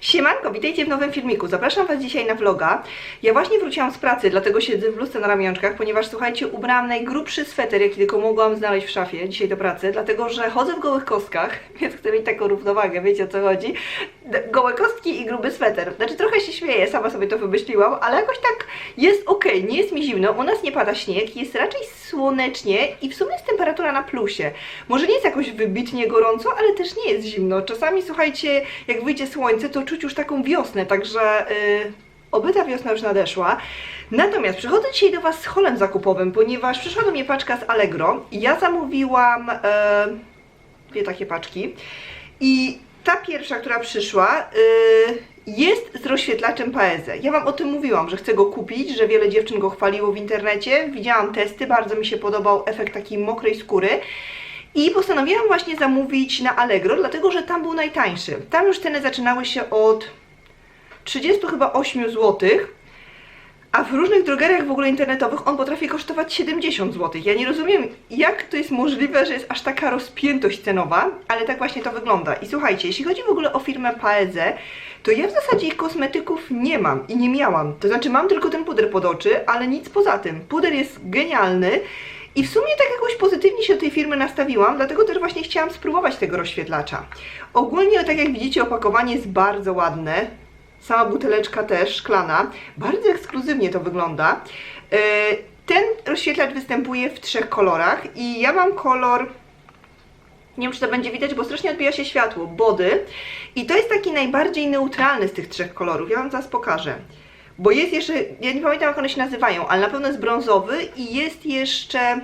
Siemanko, witajcie w nowym filmiku. Zapraszam Was dzisiaj na vloga. Ja właśnie wróciłam z pracy, dlatego siedzę w bluzce na ramionczkach, ponieważ słuchajcie, ubrałam najgrubszy sweter, jaki tylko mogłam znaleźć w szafie dzisiaj do pracy, dlatego że chodzę w gołych kostkach, więc chcę mieć taką równowagę, wiecie o co chodzi. Gołe kostki i gruby sweter. Znaczy trochę się śmieję, sama sobie to wymyśliłam, ale jakoś tak jest ok, nie jest mi zimno, u nas nie pada śnieg, jest raczej słonecznie i w sumie jest temperatura na plusie. Może nie jest jakoś wybitnie gorąco, ale też nie jest zimno. Czasami słuchajcie, jak wyjdzie słońce, to czuć już taką wiosnę, także yy, oby ta wiosna już nadeszła. Natomiast przychodzę dzisiaj do Was z holem zakupowym, ponieważ przyszła do mnie paczka z Allegro ja zamówiłam e, dwie takie paczki i ta pierwsza, która przyszła, y, jest z rozświetlaczem Paeze. Ja Wam o tym mówiłam, że chcę go kupić, że wiele dziewczyn go chwaliło w internecie. Widziałam testy, bardzo mi się podobał efekt takiej mokrej skóry. I postanowiłam właśnie zamówić na Allegro, dlatego że tam był najtańszy. Tam już ceny zaczynały się od 30 chyba 8 złotych. A w różnych drogeriach w ogóle internetowych on potrafi kosztować 70 zł. Ja nie rozumiem, jak to jest możliwe, że jest aż taka rozpiętość cenowa, ale tak właśnie to wygląda. I słuchajcie, jeśli chodzi w ogóle o firmę Paeze, to ja w zasadzie ich kosmetyków nie mam i nie miałam. To znaczy mam tylko ten puder pod oczy, ale nic poza tym. Puder jest genialny. I w sumie tak jakoś pozytywnie się do tej firmy nastawiłam, dlatego też właśnie chciałam spróbować tego rozświetlacza. Ogólnie, tak jak widzicie, opakowanie jest bardzo ładne. Sama buteleczka też, szklana. Bardzo ekskluzywnie to wygląda. Yy, Ten rozświetlacz występuje w trzech kolorach i ja mam kolor nie wiem, czy to będzie widać, bo strasznie odbija się światło, body. I to jest taki najbardziej neutralny z tych trzech kolorów. Ja Wam zaraz pokażę. Bo jest jeszcze, ja nie pamiętam jak one się nazywają, ale na pewno jest brązowy i jest jeszcze,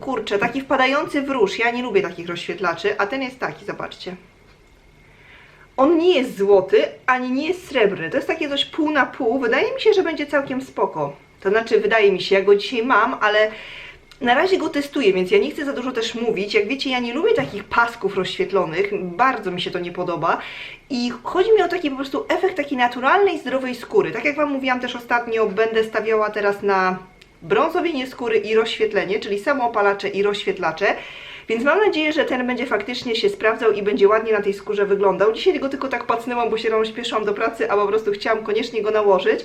kurczę, taki wpadający w róż. Ja nie lubię takich rozświetlaczy, a ten jest taki, zobaczcie. On nie jest złoty, ani nie jest srebrny. To jest takie coś pół na pół. Wydaje mi się, że będzie całkiem spoko. To znaczy, wydaje mi się, ja go dzisiaj mam, ale na razie go testuję, więc ja nie chcę za dużo też mówić. Jak wiecie, ja nie lubię takich pasków rozświetlonych, bardzo mi się to nie podoba. I chodzi mi o taki po prostu efekt takiej naturalnej, zdrowej skóry. Tak jak Wam mówiłam też ostatnio, będę stawiała teraz na brązowienie skóry i rozświetlenie, czyli samoopalacze i rozświetlacze. Więc mam nadzieję, że ten będzie faktycznie się sprawdzał i będzie ładnie na tej skórze wyglądał. Dzisiaj go tylko tak pacnęłam, bo się rano śpieszyłam do pracy, a po prostu chciałam koniecznie go nałożyć.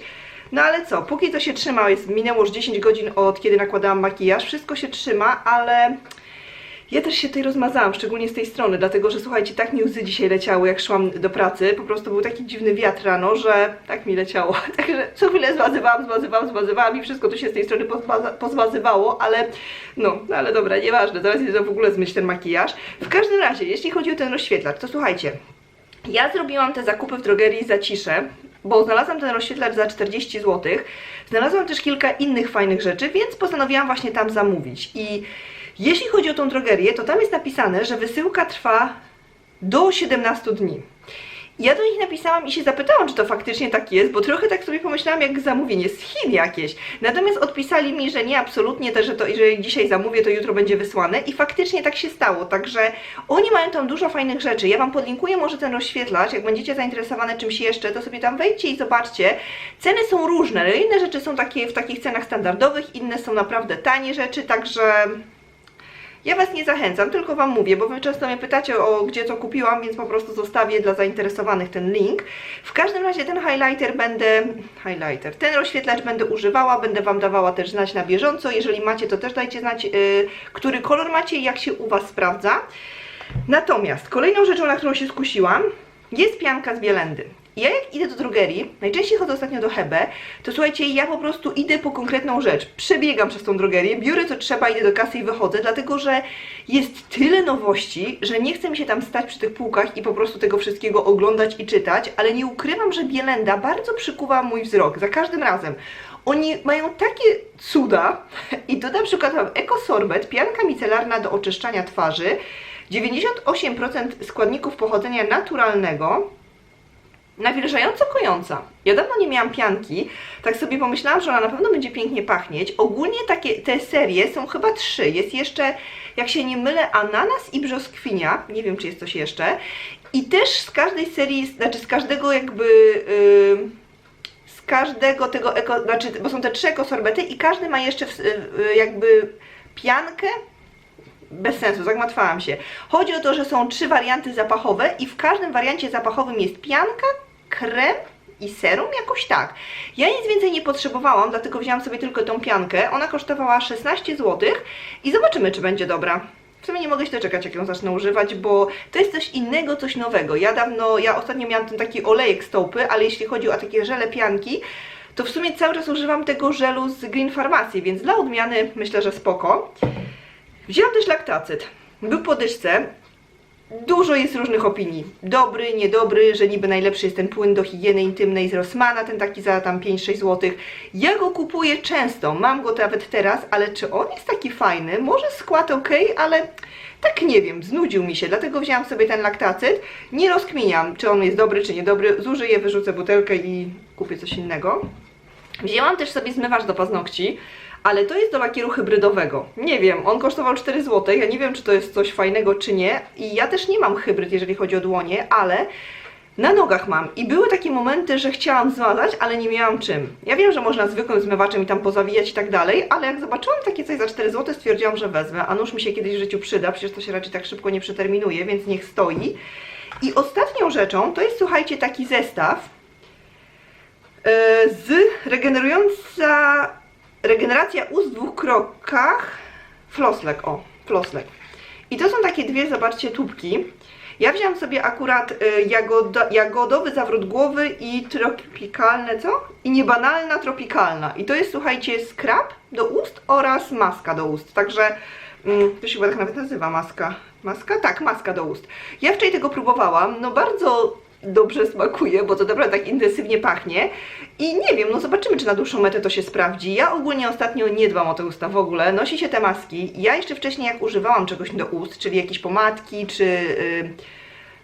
No ale co, póki to się trzyma, jest, minęło już 10 godzin od kiedy nakładałam makijaż, wszystko się trzyma, ale ja też się tutaj rozmazałam, szczególnie z tej strony, dlatego że słuchajcie, tak mi łzy dzisiaj leciały, jak szłam do pracy. Po prostu był taki dziwny wiatr rano, że tak mi leciało. Także co chwilę zmazywałam, zmazywałam, zmazywałam i wszystko tu się z tej strony pozmazywało, ale no, no ale dobra, nieważne, zaraz idę w ogóle zmyć ten makijaż. W każdym razie, jeśli chodzi o ten rozświetlacz, to słuchajcie, ja zrobiłam te zakupy w drogerii za ciszę, bo znalazłam ten rozświetlacz za 40 zł. Znalazłam też kilka innych fajnych rzeczy, więc postanowiłam właśnie tam zamówić. I jeśli chodzi o tą drogerię, to tam jest napisane, że wysyłka trwa do 17 dni. Ja do nich napisałam i się zapytałam, czy to faktycznie tak jest, bo trochę tak sobie pomyślałam, jak zamówienie z Chin jakieś. Natomiast odpisali mi, że nie, absolutnie, że to, jeżeli dzisiaj zamówię, to jutro będzie wysłane i faktycznie tak się stało, także oni mają tam dużo fajnych rzeczy. Ja Wam podlinkuję może ten rozświetlacz, jak będziecie zainteresowane czymś jeszcze, to sobie tam wejdźcie i zobaczcie. Ceny są różne, ale inne rzeczy są takie w takich cenach standardowych, inne są naprawdę tanie rzeczy, także ja Was nie zachęcam, tylko Wam mówię, bo Wy często mnie pytacie o gdzie co kupiłam, więc po prostu zostawię dla zainteresowanych ten link. W każdym razie ten highlighter będę, highlighter, ten rozświetlacz będę używała, będę Wam dawała też znać na bieżąco. Jeżeli macie, to też dajcie znać, yy, który kolor macie i jak się u Was sprawdza. Natomiast kolejną rzeczą, na którą się skusiłam, jest pianka z bielendy. Ja jak idę do drogerii, najczęściej chodzę ostatnio do Hebe, to słuchajcie, ja po prostu idę po konkretną rzecz. Przebiegam przez tą drogerię, biorę co trzeba, idę do kasy i wychodzę, dlatego że jest tyle nowości, że nie chcę mi się tam stać przy tych półkach i po prostu tego wszystkiego oglądać i czytać, ale nie ukrywam, że Bielenda bardzo przykuwa mój wzrok za każdym razem. Oni mają takie cuda i na przykład mam ekosorbet, pianka micelarna do oczyszczania twarzy, 98% składników pochodzenia naturalnego, nawilżająco kojąca. Ja dawno nie miałam pianki, tak sobie pomyślałam, że ona na pewno będzie pięknie pachnieć. Ogólnie takie te serie są chyba trzy. Jest jeszcze, jak się nie mylę, ananas i brzoskwinia. Nie wiem, czy jest coś jeszcze. I też z każdej serii, znaczy z każdego jakby... Yy, z każdego tego eko, znaczy, bo są te trzy ekosorbety i każdy ma jeszcze w, y, y, jakby piankę bez sensu, zagmatwałam się. Chodzi o to, że są trzy warianty zapachowe i w każdym wariancie zapachowym jest pianka, krem i serum, jakoś tak. Ja nic więcej nie potrzebowałam, dlatego wzięłam sobie tylko tą piankę. Ona kosztowała 16 zł i zobaczymy, czy będzie dobra. W sumie nie mogę się doczekać, jak ją zacznę używać, bo to jest coś innego, coś nowego. Ja dawno, ja ostatnio miałam ten taki olejek z taupy, ale jeśli chodzi o takie żele pianki, to w sumie cały czas używam tego żelu z Green Pharmacy, więc dla odmiany myślę, że spoko. Wzięłam też laktacyt. Był po dyszce. Dużo jest różnych opinii. Dobry, niedobry, że niby najlepszy jest ten płyn do higieny intymnej z Rossmana, ten taki za tam 5-6 zł. Ja go kupuję często, mam go nawet teraz, ale czy on jest taki fajny? Może skład ok, ale tak nie wiem, znudził mi się, dlatego wzięłam sobie ten laktacyt. Nie rozkminiam, czy on jest dobry, czy niedobry. Zużyję, wyrzucę butelkę i kupię coś innego. Wzięłam też sobie zmywacz do paznokci, ale to jest do lakieru hybrydowego. Nie wiem, on kosztował 4 zł, ja nie wiem, czy to jest coś fajnego, czy nie. I ja też nie mam hybryd, jeżeli chodzi o dłonie, ale na nogach mam. I były takie momenty, że chciałam zmazać, ale nie miałam czym. Ja wiem, że można zwykłym zmywaczem i tam pozawijać i tak dalej, ale jak zobaczyłam takie coś za 4 zł, stwierdziłam, że wezmę. A nóż mi się kiedyś w życiu przyda, przecież to się raczej tak szybko nie przeterminuje, więc niech stoi. I ostatnią rzeczą to jest, słuchajcie, taki zestaw e, z regenerująca regeneracja ust w dwóch krokach floslek, o, floslek. I to są takie dwie, zobaczcie, tubki. Ja wziąłam sobie akurat y, jagodo, jagodowy zawrót głowy i tropikalne, co? I niebanalna tropikalna. I to jest, słuchajcie, skrab do ust oraz maska do ust. Także mm, to się chyba tak nawet nazywa maska. Maska? Tak, maska do ust. Ja wczoraj tego próbowałam. No bardzo dobrze smakuje, bo to naprawdę tak intensywnie pachnie. I nie wiem, no zobaczymy, czy na dłuższą metę to się sprawdzi. Ja ogólnie ostatnio nie dbam o te usta w ogóle. Nosi się te maski. Ja jeszcze wcześniej, jak używałam czegoś do ust, czyli jakieś pomadki, czy. Yy,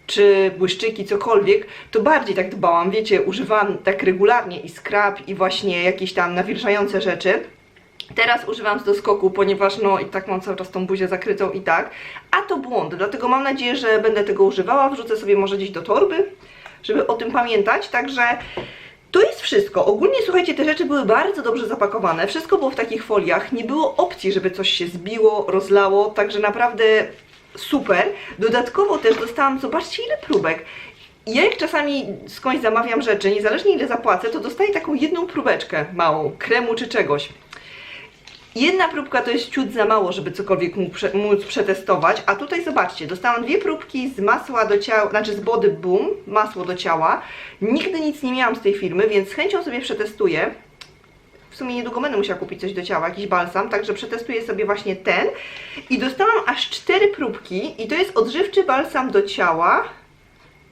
czy błyszczyki, cokolwiek, to bardziej tak dbałam, wiecie, używałam tak regularnie i skrab i właśnie jakieś tam nawilżające rzeczy. Teraz używam z doskoku, ponieważ no i tak mam cały czas tą buzię zakrytą i tak. A to błąd, dlatego mam nadzieję, że będę tego używała. Wrzucę sobie może gdzieś do torby, żeby o tym pamiętać. Także to jest wszystko. Ogólnie słuchajcie, te rzeczy były bardzo dobrze zapakowane. Wszystko było w takich foliach. Nie było opcji, żeby coś się zbiło, rozlało. Także naprawdę super. Dodatkowo też dostałam, zobaczcie ile próbek. Ja jak czasami skądś zamawiam rzeczy, niezależnie ile zapłacę, to dostaję taką jedną próbeczkę małą, kremu czy czegoś. Jedna próbka to jest ciut za mało, żeby cokolwiek móc, prze, móc przetestować, a tutaj zobaczcie, dostałam dwie próbki z masła do ciała, znaczy z Body Boom, masło do ciała. Nigdy nic nie miałam z tej firmy, więc z chęcią sobie przetestuję. W sumie niedługo będę musiała kupić coś do ciała, jakiś balsam, także przetestuję sobie właśnie ten. I dostałam aż cztery próbki i to jest odżywczy balsam do ciała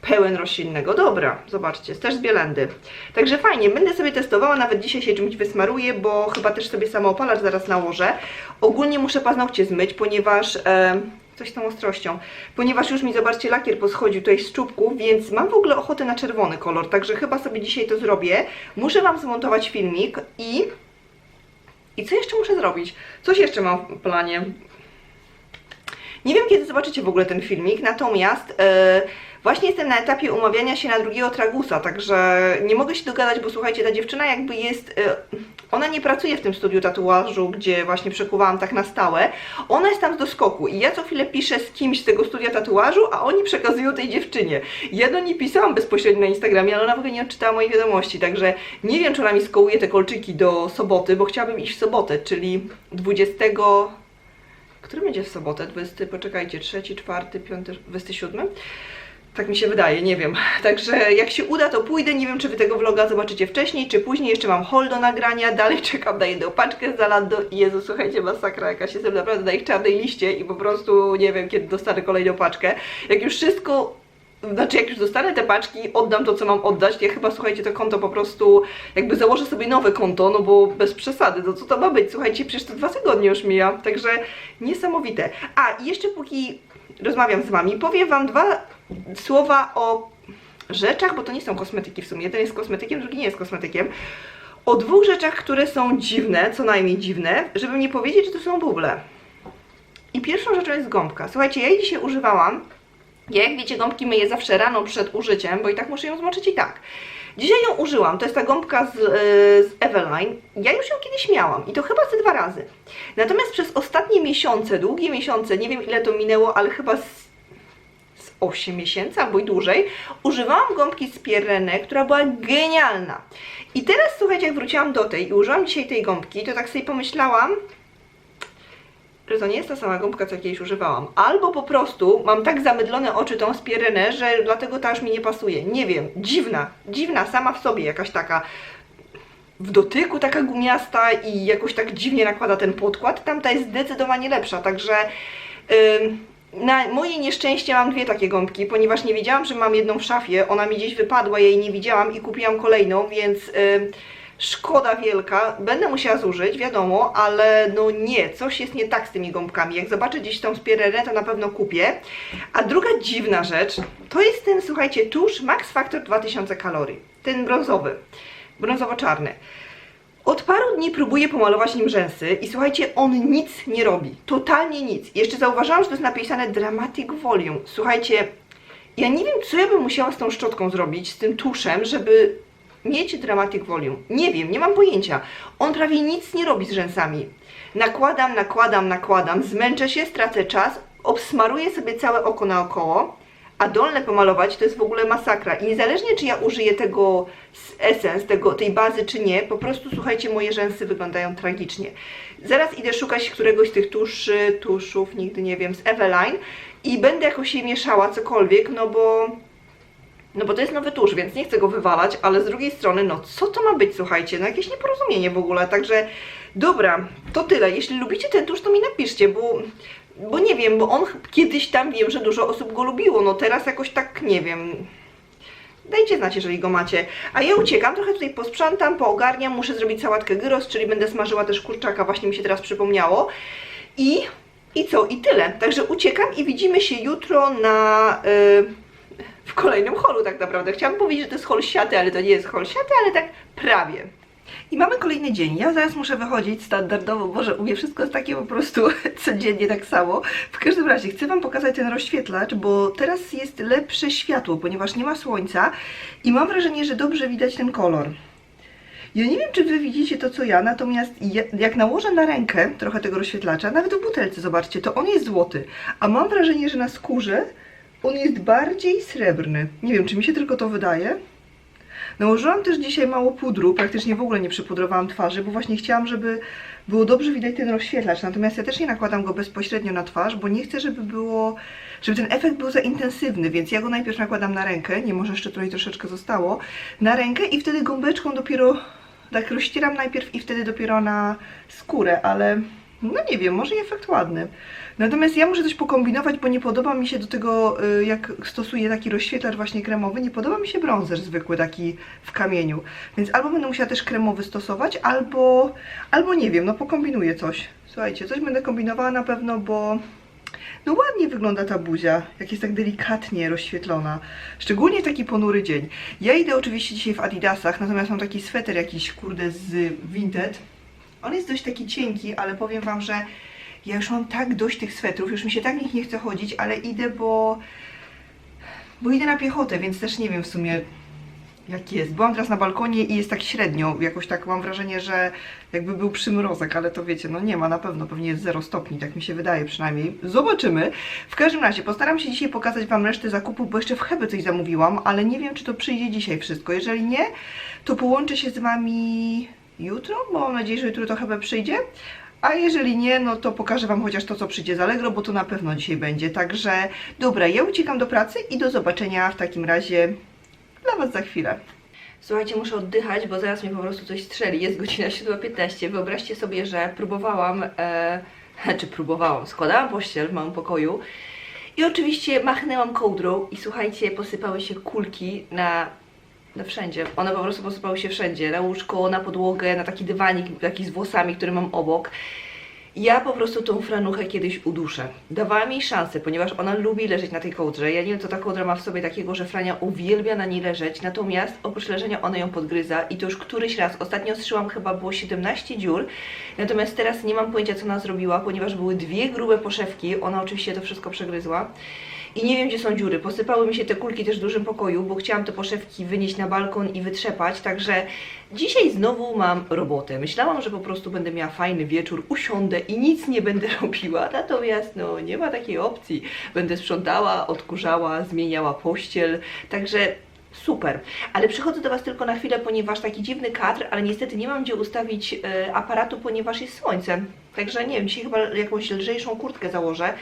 pełen roślinnego dobra. Zobaczcie, jest też z bielendy. Także fajnie, będę sobie testowała, nawet dzisiaj się czymś wysmaruję, bo chyba też sobie samoopalacz zaraz nałożę. Ogólnie muszę paznokcie zmyć, ponieważ... E, coś tą ostrością, ponieważ już mi, zobaczcie, lakier poschodził tutaj z czubków, więc mam w ogóle ochotę na czerwony kolor, także chyba sobie dzisiaj to zrobię. Muszę Wam zmontować filmik i... I co jeszcze muszę zrobić? Coś jeszcze mam w planie. Nie wiem, kiedy zobaczycie w ogóle ten filmik, natomiast e, właśnie jestem na etapie umawiania się na drugiego tragusa, także nie mogę się dogadać, bo słuchajcie, ta dziewczyna jakby jest, e, ona nie pracuje w tym studiu tatuażu, gdzie właśnie przekuwałam tak na stałe, ona jest tam z doskoku i ja co chwilę piszę z kimś z tego studia tatuażu, a oni przekazują tej dziewczynie. Ja do niej pisałam bezpośrednio na Instagramie, ale ona w ogóle nie odczytała mojej wiadomości, także nie wiem, czy ona mi skołuje te kolczyki do soboty, bo chciałabym iść w sobotę, czyli 20 który będzie w sobotę? 20, poczekajcie, 3, 4, 5, 27? Tak mi się wydaje, nie wiem. Także jak się uda, to pójdę. Nie wiem, czy wy tego vloga zobaczycie wcześniej, czy później. Jeszcze mam hol do nagrania. Dalej czekam na jedną paczkę z Zalando. Jezu, słuchajcie, masakra jakaś. Jestem naprawdę na ich czarnej liście i po prostu nie wiem, kiedy dostanę kolejną paczkę. Jak już wszystko znaczy, jak już dostanę te paczki, oddam to, co mam oddać. Ja chyba, słuchajcie, to konto po prostu jakby założę sobie nowe konto, no bo bez przesady, no co to ma być? Słuchajcie, przecież to dwa tygodnie już mija, także niesamowite. A, jeszcze póki rozmawiam z Wami, powiem Wam dwa słowa o rzeczach, bo to nie są kosmetyki w sumie. Jeden jest kosmetykiem, drugi nie jest kosmetykiem. O dwóch rzeczach, które są dziwne, co najmniej dziwne, żeby nie powiedzieć, że to są buble. I pierwszą rzeczą jest gąbka. Słuchajcie, ja jej dzisiaj używałam Ja jak wiecie, gąbki myję zawsze rano przed użyciem, bo i tak muszę ją zmoczyć i tak. Dzisiaj ją użyłam, to jest ta gąbka z, yy, z Eveline. Ja już ją kiedyś miałam i to chyba ze dwa razy. Natomiast przez ostatnie miesiące, długie miesiące, nie wiem ile to minęło, ale chyba z, 8 miesięcy albo i dłużej, używałam gąbki z Pierrenne, która była genialna. I teraz słuchajcie, jak wróciłam do tej i użyłam dzisiaj tej gąbki, to tak sobie pomyślałam, że to nie jest ta sama gąbka, co kiedyś używałam. Albo po prostu mam tak zamydlone oczy tą z Pierrenne, że dlatego ta już mi nie pasuje. Nie wiem, dziwna, dziwna sama w sobie, jakaś taka w dotyku taka gumiasta i jakoś tak dziwnie nakłada ten podkład. Tamta jest zdecydowanie lepsza, także ym, na moje nieszczęście mam dwie takie gąbki, ponieważ nie wiedziałam, że mam jedną w szafie, ona mi gdzieś wypadła, jej nie widziałam i kupiłam kolejną, więc ym, szkoda wielka, będę musiała zużyć, wiadomo, ale no nie, coś jest nie tak z tymi gąbkami. Jak zobaczę gdzieś tą spiererę, to na pewno kupię. A druga dziwna rzecz, to jest ten, słuchajcie, tusz Max Factor 2000 kalorii, ten brązowy, brązowo-czarny. Od paru dni próbuję pomalować nim rzęsy i słuchajcie, on nic nie robi. Totalnie nic. Jeszcze zauważyłam, że to jest napisane Dramatic Volume. Słuchajcie, ja nie wiem, co ja bym musiała z tą szczotką zrobić, z tym tuszem, żeby mieć Dramatic Volume. Nie wiem, nie mam pojęcia. On prawie nic nie robi z rzęsami. Nakładam, nakładam, nakładam, zmęczę się, stracę czas, obsmaruję sobie całe oko naokoło, a dolne pomalować to jest w ogóle masakra. I niezależnie czy ja użyję tego z Essence, tego, tej bazy czy nie, po prostu słuchajcie, moje rzęsy wyglądają tragicznie. Zaraz idę szukać któregoś z tych tuszy, tuszów, nigdy nie wiem, z Eveline i będę jakoś je mieszała, cokolwiek, no bo no bo to jest nowy tusz, więc nie chcę go wywalać, ale z drugiej strony, no co to ma być, słuchajcie, no jakieś nieporozumienie w ogóle, także dobra, to tyle. Jeśli lubicie ten tusz, to mi napiszcie, bo, bo nie wiem, bo on kiedyś tam wiem, że dużo osób go lubiło, no teraz jakoś tak, nie wiem, Dajcie znać, jeżeli go macie. A ja uciekam, trochę tutaj posprzątam, poogarniam, muszę zrobić sałatkę gyros, czyli będę smażyła też kurczaka, właśnie mi się teraz przypomniało. I, i co? I tyle. Także uciekam i widzimy się jutro na... y, w kolejnym holu tak naprawdę. Chciałam powiedzieć, że to jest hol siaty, ale to nie jest hol siaty, ale tak prawie. I mamy kolejny dzień. Ja zaraz muszę wychodzić standardowo, Boże, u mnie wszystko jest takie po prostu codziennie tak samo. W każdym razie chcę Wam pokazać ten rozświetlacz, bo teraz jest lepsze światło, ponieważ nie ma słońca i mam wrażenie, że dobrze widać ten kolor. Ja nie wiem, czy Wy widzicie to, co ja, natomiast ja, jak nałożę na rękę trochę tego rozświetlacza, nawet w butelce, zobaczcie, to on jest złoty, a mam wrażenie, że na skórze on jest bardziej srebrny. Nie wiem, czy mi się tylko to wydaje. Nałożyłam też dzisiaj mało pudru, praktycznie w ogóle nie przypudrowałam twarzy, bo właśnie chciałam, żeby było dobrze widać ten rozświetlacz. Natomiast ja też nie nakładam go bezpośrednio na twarz, bo nie chcę, żeby było, żeby ten efekt był za intensywny, więc ja go najpierw nakładam na rękę, nie może jeszcze tutaj troszeczkę zostało, na rękę i wtedy gąbeczką dopiero tak rozcieram najpierw i wtedy dopiero na skórę, ale no nie wiem, może efekt ładny. Natomiast ja muszę coś pokombinować, bo nie podoba mi się do tego, y, jak stosuję taki rozświetlacz właśnie kremowy, nie podoba mi się brązer zwykły, taki w kamieniu. Więc albo będę musiała też kremowy stosować, albo, albo nie wiem, no pokombinuję coś. Słuchajcie, coś będę kombinowała na pewno, bo no ładnie wygląda ta buzia, jak jest tak delikatnie rozświetlona. Szczególnie taki ponury dzień. Ja idę oczywiście dzisiaj w adidasach, natomiast mam taki sweter jakiś, kurde, z Vinted. On jest dość taki cienki, ale powiem Wam, że ja już mam tak dość tych swetrów, już mi się tak w nich nie chce chodzić, ale idę, bo... Bo idę na piechotę, więc też nie wiem w sumie jak jest. Byłam teraz na balkonie i jest tak średnio, jakoś tak mam wrażenie, że jakby był przymrozek, ale to wiecie, no nie ma na pewno, pewnie jest 0 stopni, tak mi się wydaje przynajmniej. Zobaczymy. W każdym razie postaram się dzisiaj pokazać Wam resztę zakupów, bo jeszcze w Hebe coś zamówiłam, ale nie wiem, czy to przyjdzie dzisiaj wszystko. Jeżeli nie, to połączę się z Wami jutro, bo mam nadzieję, że jutro to Hebe przyjdzie. A jeżeli nie, no to pokażę Wam chociaż to, co przyjdzie z Allegro, bo to na pewno dzisiaj będzie. Także dobra, ja uciekam do pracy i do zobaczenia w takim razie dla Was za chwilę. Słuchajcie, muszę oddychać, bo zaraz mnie po prostu coś strzeli. Jest godzina 7.15. Wyobraźcie sobie, że próbowałam, e, czy próbowałam, składałam pościel w małym pokoju i oczywiście machnęłam kołdrą i słuchajcie, posypały się kulki na, na wszędzie. One po prostu posypały się wszędzie. Na łóżko, na podłogę, na taki dywanik taki z włosami, który mam obok. Ja po prostu tą franuchę kiedyś uduszę. Dawałam jej szansę, ponieważ ona lubi leżeć na tej kołdrze. Ja nie wiem, co ta kołdra ma w sobie takiego, że Frania uwielbia na niej leżeć, natomiast oprócz leżenia ona ją podgryza i to już któryś raz. Ostatnio strzyłam chyba było 17 dziur, natomiast teraz nie mam pojęcia, co ona zrobiła, ponieważ były dwie grube poszewki. Ona oczywiście to wszystko przegryzła. I nie wiem gdzie są dziury. Posypały mi się te kulki też w dużym pokoju, bo chciałam te poszewki wynieść na balkon i wytrzepać, także dzisiaj znowu mam robotę. Myślałam, że po prostu będę miała fajny wieczór, usiądę i nic nie będę robiła, natomiast no nie ma takiej opcji. Będę sprzątała, odkurzała, zmieniała pościel, także Super, ale przychodzę do Was tylko na chwilę, ponieważ taki dziwny kadr, ale niestety nie mam gdzie ustawić e, aparatu, ponieważ jest słońce. Także nie wiem, dzisiaj chyba jakąś lżejszą kurtkę założę.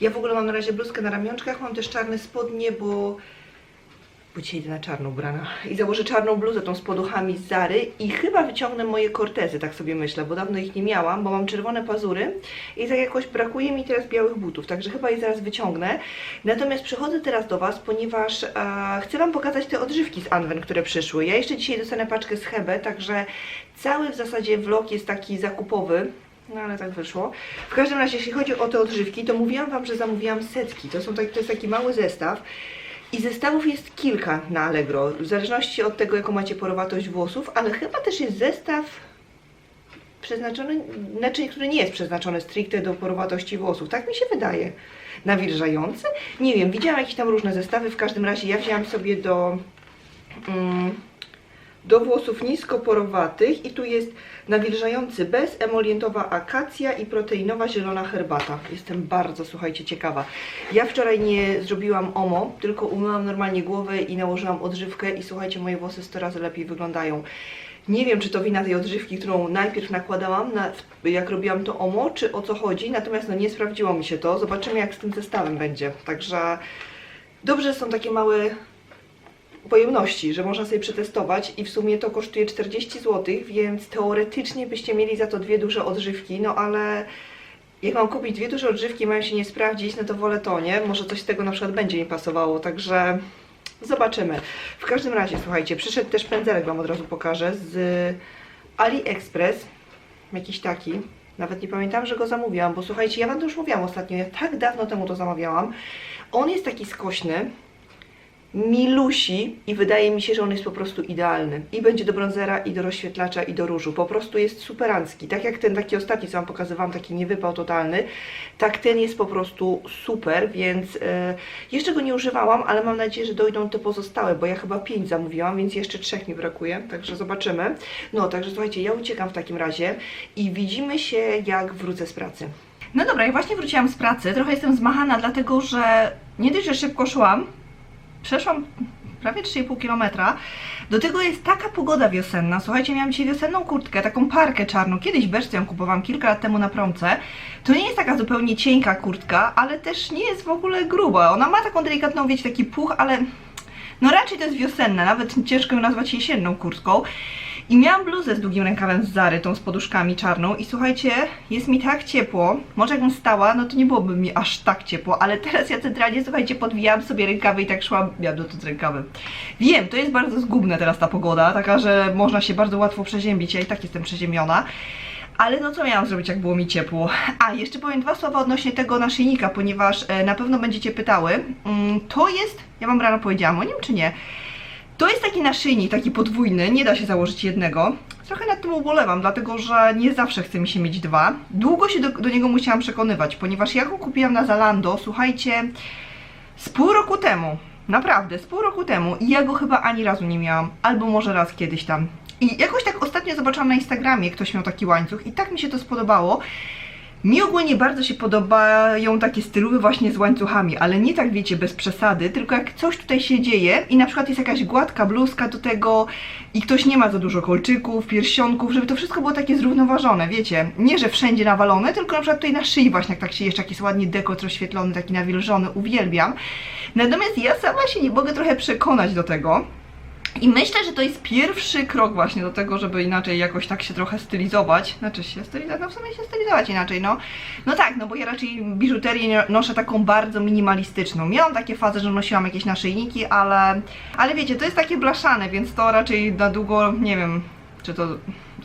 Ja w ogóle mam na razie bluzkę na ramionczkach, mam też czarne spodnie, bo bo dzisiaj idę na czarną ubrana. I założę czarną bluzę tą z poduchami z Zary i chyba wyciągnę moje kortezy, tak sobie myślę, bo dawno ich nie miałam, bo mam czerwone pazury i tak jakoś brakuje mi teraz białych butów, także chyba je zaraz wyciągnę. Natomiast przychodzę teraz do Was, ponieważ e, chcę Wam pokazać te odżywki z Anwen, które przyszły. Ja jeszcze dzisiaj dostanę paczkę z Hebe, także cały w zasadzie vlog jest taki zakupowy. No ale tak wyszło. W każdym razie, jeśli chodzi o te odżywki, to mówiłam Wam, że zamówiłam setki. To, są tak, to jest taki mały zestaw. I zestawów jest kilka na Allegro, w zależności od tego, jaką macie porowatość włosów, ale chyba też jest zestaw przeznaczony, znaczy, który nie jest przeznaczony stricte do porowatości włosów. Tak mi się wydaje. Nawilżający? Nie wiem, widziałam jakieś tam różne zestawy, w każdym razie ja wzięłam sobie do... Mm, do włosów niskoporowatych i tu jest nawilżający bez, emolientowa akacja i proteinowa zielona herbata. Jestem bardzo, słuchajcie, ciekawa. Ja wczoraj nie zrobiłam OMO, tylko umyłam normalnie głowę i nałożyłam odżywkę i słuchajcie, moje włosy 100 razy lepiej wyglądają. Nie wiem, czy to wina tej odżywki, którą najpierw nakładałam, na, jak robiłam to OMO, czy o co chodzi, natomiast no nie sprawdziło mi się to. Zobaczymy, jak z tym zestawem będzie. Także dobrze są takie małe pojemności, że można sobie przetestować i w sumie to kosztuje 40 zł, więc teoretycznie byście mieli za to dwie duże odżywki, no ale jak mam kupić dwie duże odżywki mają się nie sprawdzić, no to wolę to, nie? Może coś z tego na przykład będzie mi pasowało, także zobaczymy. W każdym razie, słuchajcie, przyszedł też pędzelek, Wam od razu pokażę, z AliExpress, jakiś taki, nawet nie pamiętam, że go zamówiłam, bo słuchajcie, ja Wam to już mówiłam ostatnio, ja tak dawno temu to zamawiałam. On jest taki skośny, milusi i wydaje mi się, że on jest po prostu idealny. I będzie do bronzera, i do rozświetlacza, i do różu. Po prostu jest superancki. Tak jak ten taki ostatni, co Wam pokazywałam, taki niewypał totalny, tak ten jest po prostu super, więc e, jeszcze go nie używałam, ale mam nadzieję, że dojdą te pozostałe, bo ja chyba pięć zamówiłam, więc jeszcze trzech mi brakuje, także zobaczymy. No, także słuchajcie, ja uciekam w takim razie i widzimy się, jak wrócę z pracy. No dobra, ja właśnie wróciłam z pracy, trochę jestem zmachana, dlatego że nie dość, że szybko szłam, przeszłam prawie 3,5 km. Do tego jest taka pogoda wiosenna. Słuchajcie, miałam dzisiaj wiosenną kurtkę, taką parkę czarną. Kiedyś beczce ją kupowałam kilka lat temu na promce. To nie jest taka zupełnie cienka kurtka, ale też nie jest w ogóle gruba. Ona ma taką delikatną, wiecie, taki puch, ale no raczej to jest wiosenna, nawet ciężko ją nazwać jesienną kurtką. I miałam bluzę z długim rękawem z Zary, tą z poduszkami czarną i słuchajcie, jest mi tak ciepło, może jakbym stała, no to nie byłoby mi aż tak ciepło, ale teraz ja centralnie, słuchajcie, podwijałam sobie rękawy i tak szłam, miałam do z rękawy. Wiem, to jest bardzo zgubne teraz ta pogoda, taka, że można się bardzo łatwo przeziębić, ja i tak jestem przeziębiona. Ale no co miałam zrobić, jak było mi ciepło? A, jeszcze powiem dwa słowa odnośnie tego naszyjnika, ponieważ e, na pewno będziecie pytały. Mm, to jest, ja wam rano powiedziałam o nim, czy nie? To jest taki naszyjnik, taki podwójny, nie da się założyć jednego. Trochę nad tym ubolewam, dlatego że nie zawsze chce mi się mieć dwa. Długo się do, do niego musiałam przekonywać, ponieważ ja go kupiłam na Zalando, słuchajcie, z pół roku temu. Naprawdę, z pół roku temu i ja go chyba ani razu nie miałam, albo może raz kiedyś tam. I jakoś tak ostatnio zobaczyłam na Instagramie, ktoś miał taki łańcuch i tak mi się to spodobało. Mi ogólnie bardzo się podobają takie stylowy właśnie z łańcuchami, ale nie tak wiecie, bez przesady, tylko jak coś tutaj się dzieje i na przykład jest jakaś gładka bluzka do tego i ktoś nie ma za dużo kolczyków, pierścionków, żeby to wszystko było takie zrównoważone, wiecie, nie, że wszędzie nawalone, tylko na przykład tutaj na szyi właśnie jak tak się jeszcze jakiś ładnie dekot rozświetlony, taki nawilżony, uwielbiam. Natomiast ja sama się nie mogę trochę przekonać do tego, i myślę, że to jest pierwszy krok właśnie do tego, żeby inaczej jakoś tak się trochę stylizować. Znaczy się stylizować, no w sumie się stylizować inaczej, no. No tak, no bo ja raczej biżuterię noszę taką bardzo minimalistyczną. Miałam takie fazy, że nosiłam jakieś naszyjniki, ale, ale wiecie, to jest takie blaszane, więc to raczej na długo, nie wiem, czy to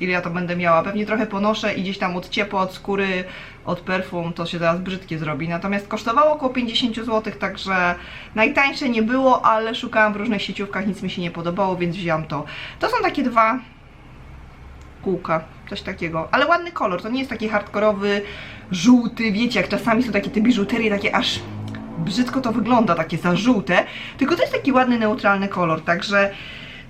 ile ja to będę miała. Pewnie trochę ponoszę i gdzieś tam od ciepła, od skóry, od perfum to się teraz brzydkie zrobi. Natomiast kosztowało około 50 zł, także najtańsze nie było, ale szukałam w różnych sieciówkach, nic mi się nie podobało, więc wziąłam to. To są takie dwa kółka, coś takiego. Ale ładny kolor, to nie jest taki hardkorowy, żółty, wiecie, jak czasami są takie te biżuterie, takie aż brzydko to wygląda, takie za żółte, tylko to jest taki ładny, neutralny kolor, także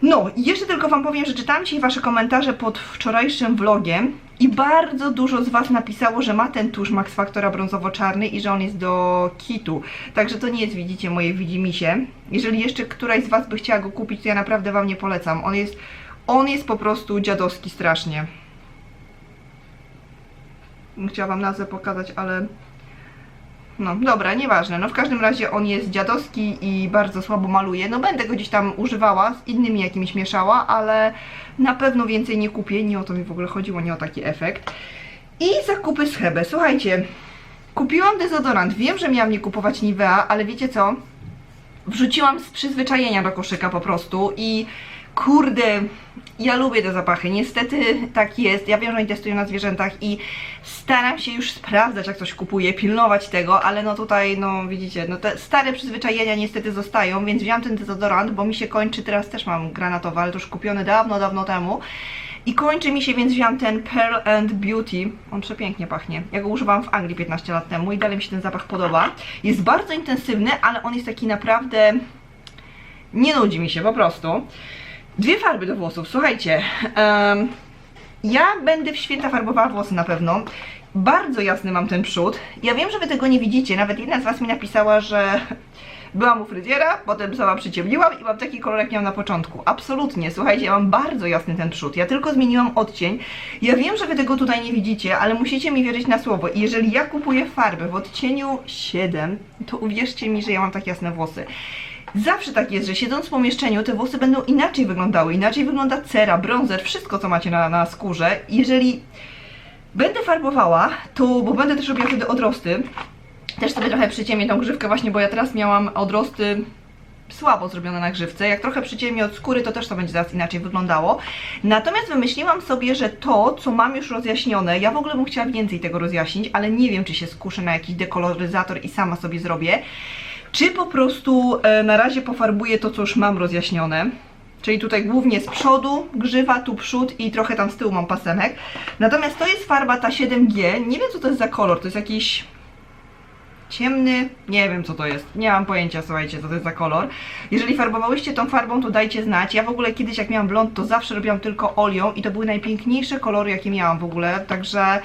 no, i jeszcze tylko Wam powiem, że czytałam dzisiaj Wasze komentarze pod wczorajszym vlogiem i bardzo dużo z Was napisało, że ma ten tusz Max Factora brązowo-czarny i że on jest do kitu. Także to nie jest, widzicie, moje widzimisię. Jeżeli jeszcze któraś z Was by chciała go kupić, to ja naprawdę Wam nie polecam. On jest, on jest po prostu dziadowski strasznie. Chciałam Wam nazwę pokazać, ale... No, dobra, nieważne. No w każdym razie on jest dziadowski i bardzo słabo maluje. No będę go gdzieś tam używała, z innymi jakimiś mieszała, ale na pewno więcej nie kupię. Nie o to mi w ogóle chodziło, nie o taki efekt. I zakupy z Hebe. Słuchajcie, kupiłam dezodorant. Wiem, że miałam nie kupować Nivea, ale wiecie co? Wrzuciłam z przyzwyczajenia do koszyka po prostu i kurde, ja lubię te zapachy. Niestety tak jest. Ja wiem, że oni testują na zwierzętach i staram się już sprawdzać, jak coś kupuję, pilnować tego, ale no tutaj, no widzicie, no te stare przyzwyczajenia niestety zostają, więc wziąłam ten dezodorant, bo mi się kończy, teraz też mam granatowy, ale to już kupiony dawno, dawno temu. I kończy mi się, więc wziąłam ten Pearl and Beauty. On przepięknie pachnie. Ja go używałam w Anglii 15 lat temu i dalej mi się ten zapach podoba. Jest bardzo intensywny, ale on jest taki naprawdę... Nie nudzi mi się, po prostu. Dwie farby do włosów, słuchajcie. em, ja będę w święta farbowała włosy na pewno. Bardzo jasny mam ten przód. Ja wiem, że wy tego nie widzicie. Nawet jedna z was mi napisała, że byłam u fryzjera, potem sama przyciemniłam i mam taki kolor, jak miałam na początku. Absolutnie, słuchajcie, ja mam bardzo jasny ten przód. Ja tylko zmieniłam odcień. Ja wiem, że wy tego tutaj nie widzicie, ale musicie mi wierzyć na słowo. I jeżeli ja kupuję farbę w odcieniu 7, to uwierzcie mi, że ja mam tak jasne włosy. Zawsze tak jest, że siedząc w pomieszczeniu te włosy będą inaczej wyglądały, inaczej wygląda cera, bronzer, wszystko co macie na, na skórze. Jeżeli będę farbowała, to, bo będę też robiła wtedy odrosty, też sobie trochę przyciemnię tą grzywkę właśnie, bo ja teraz miałam odrosty słabo zrobione na grzywce. Jak trochę przyciemnię od skóry, to też to będzie zaraz inaczej wyglądało. Natomiast wymyśliłam sobie, że to, co mam już rozjaśnione, ja w ogóle bym chciała więcej tego rozjaśnić, ale nie wiem, czy się skuszę na jakiś dekoloryzator i sama sobie zrobię. Czy po prostu e, na razie pofarbuję to, co już mam rozjaśnione. Czyli tutaj głównie z przodu grzywa, tu przód i trochę tam z tyłu mam pasemek. Natomiast to jest farba ta 7G. Nie wiem, co to jest za kolor. To jest jakiś ciemny, nie wiem co to jest, nie mam pojęcia, słuchajcie, co to jest za kolor. Jeżeli farbowałyście tą farbą, to dajcie znać. Ja w ogóle kiedyś jak miałam blond, to zawsze robiłam tylko olią i to były najpiękniejsze kolory, jakie miałam w ogóle, także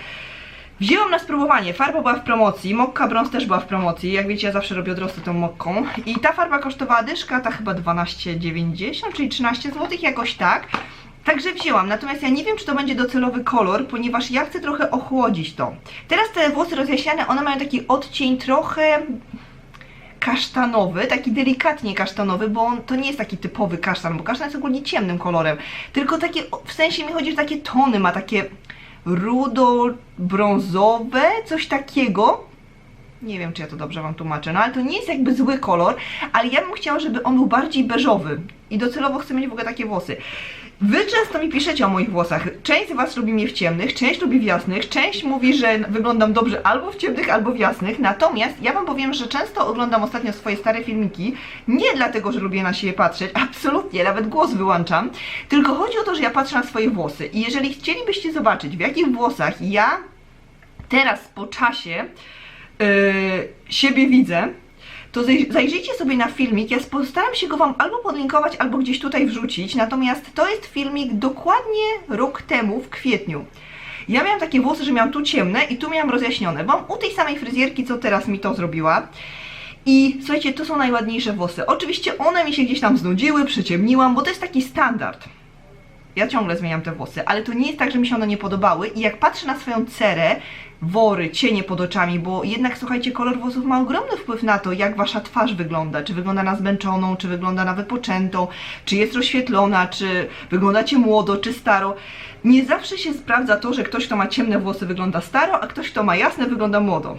wzięłam na spróbowanie. Farba była w promocji, Mokka Bronze też była w promocji, jak wiecie, ja zawsze robię odrosty tą mokką i ta farba kosztowała dyszka, ta chyba 12,90, czyli 13 zł, jakoś tak. Także wzięłam, natomiast ja nie wiem, czy to będzie docelowy kolor, ponieważ ja chcę trochę ochłodzić to. Teraz te włosy rozjaśniane, one mają taki odcień trochę kasztanowy, taki delikatnie kasztanowy, bo on to nie jest taki typowy kasztan, bo kasztan jest ogólnie ciemnym kolorem, tylko takie, w sensie mi chodzi, że takie tony ma, takie rudo-brązowe, coś takiego. Nie wiem, czy ja to dobrze Wam tłumaczę, no ale to nie jest jakby zły kolor, ale ja bym chciała, żeby on był bardziej beżowy i docelowo chcę mieć w ogóle takie włosy. Wy często mi piszecie o moich włosach. Część z Was lubi mnie w ciemnych, część lubi w jasnych, część mówi, że wyglądam dobrze albo w ciemnych, albo w jasnych. Natomiast ja Wam powiem, że często oglądam ostatnio swoje stare filmiki, nie dlatego, że lubię na siebie patrzeć, absolutnie, nawet głos wyłączam, tylko chodzi o to, że ja patrzę na swoje włosy. I jeżeli chcielibyście zobaczyć, w jakich włosach ja teraz po czasie yy, siebie widzę, to zaj- zajrzyjcie sobie na filmik. Ja postaram się go Wam albo podlinkować, albo gdzieś tutaj wrzucić. Natomiast to jest filmik dokładnie rok temu, w kwietniu. Ja miałam takie włosy, że miałam tu ciemne i tu miałam rozjaśnione. Byłam u tej samej fryzjerki, co teraz mi to zrobiła. I słuchajcie, to są najładniejsze włosy. Oczywiście one mi się gdzieś tam znudziły, przyciemniłam, bo to jest taki standard. Ja ciągle zmieniam te włosy, ale to nie jest tak, że mi się one nie podobały i jak patrzę na swoją cerę, wory, cienie pod oczami, bo jednak słuchajcie, kolor włosów ma ogromny wpływ na to, jak wasza twarz wygląda, czy wygląda na zmęczoną, czy wygląda na wypoczętą, czy jest rozświetlona, czy wyglądacie młodo, czy staro. Nie zawsze się sprawdza to, że ktoś, kto ma ciemne włosy wygląda staro, a ktoś, kto ma jasne wygląda młodo.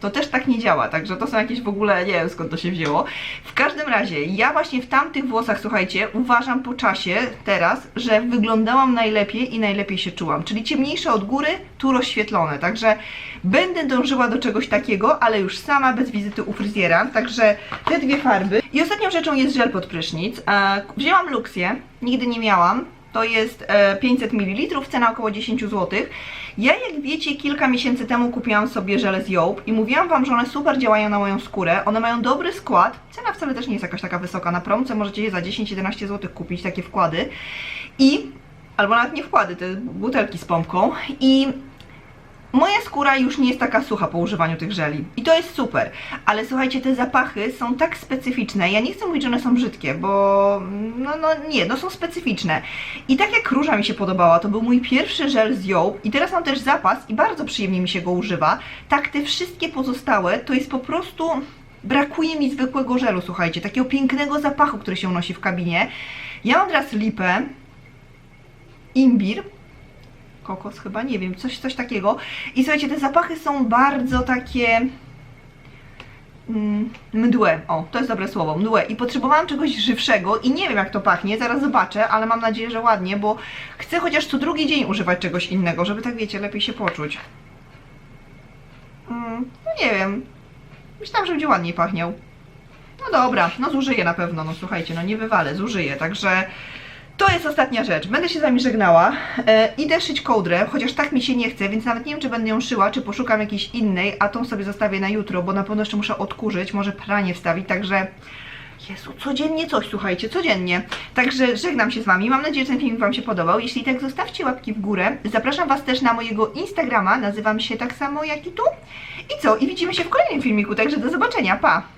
To też tak nie działa, także to są jakieś w ogóle, nie wiem skąd to się wzięło. W każdym razie, ja właśnie w tamtych włosach, słuchajcie, uważam po czasie teraz, że wyglądałam najlepiej i najlepiej się czułam. Czyli ciemniejsze od góry, tu rozświetlone. Także będę dążyła do czegoś takiego, ale już sama, bez wizyty u fryzjera. Także te dwie farby. I ostatnią rzeczą jest żel pod prysznic. E, Wzięłam Luxie, nigdy nie miałam. To jest e, 500 ml, cena około 10 zł. Ja, jak wiecie, kilka miesięcy temu kupiłam sobie żele z Jołb i mówiłam Wam, że one super działają na moją skórę. One mają dobry skład. Cena wcale też nie jest jakaś taka wysoka. Na promce możecie je za 10-11 zł kupić, takie wkłady. I, albo nawet nie wkłady, te butelki z pompką. I Moja skóra już nie jest taka sucha po używaniu tych żeli. I to jest super, ale słuchajcie, te zapachy są tak specyficzne, ja nie chcę mówić, że one są brzydkie, bo no, no nie, no są specyficzne. I tak jak róża mi się podobała, to był mój pierwszy żel z Jołb. I teraz mam też zapas i bardzo przyjemnie mi się go używa, tak te wszystkie pozostałe to jest po prostu... Brakuje mi zwykłego żelu, słuchajcie, takiego pięknego zapachu, który się unosi w kabinie. Ja mam teraz lipę, imbir, kokos chyba, nie wiem, coś, coś takiego. I słuchajcie, te zapachy są bardzo takie mm, mdłe, o, to jest dobre słowo, mdłe. I potrzebowałam czegoś żywszego i nie wiem jak to pachnie, zaraz zobaczę, ale mam nadzieję, że ładnie, bo chcę chociaż co drugi dzień używać czegoś innego, żeby tak wiecie, lepiej się poczuć. Mm, no nie wiem, myślałam, że będzie ładniej pachniał. No dobra, no zużyję na pewno, no słuchajcie, no nie wywalę, zużyję, także to jest ostatnia rzecz. Będę się z Wami żegnała. E, idę szyć kołdrę, chociaż tak mi się nie chce, więc nawet nie wiem, czy będę ją szyła, czy poszukam jakiejś innej, a tą sobie zostawię na jutro, bo na pewno jeszcze muszę odkurzyć, może pranie wstawić, także... Jezu, codziennie coś, słuchajcie, codziennie. Także żegnam się z Wami. Mam nadzieję, że ten filmik Wam się podobał. Jeśli tak, zostawcie łapki w górę. Zapraszam Was też na mojego Instagrama. Nazywam się tak samo jak i tu. I co? I widzimy się w kolejnym filmiku, także do zobaczenia. Pa!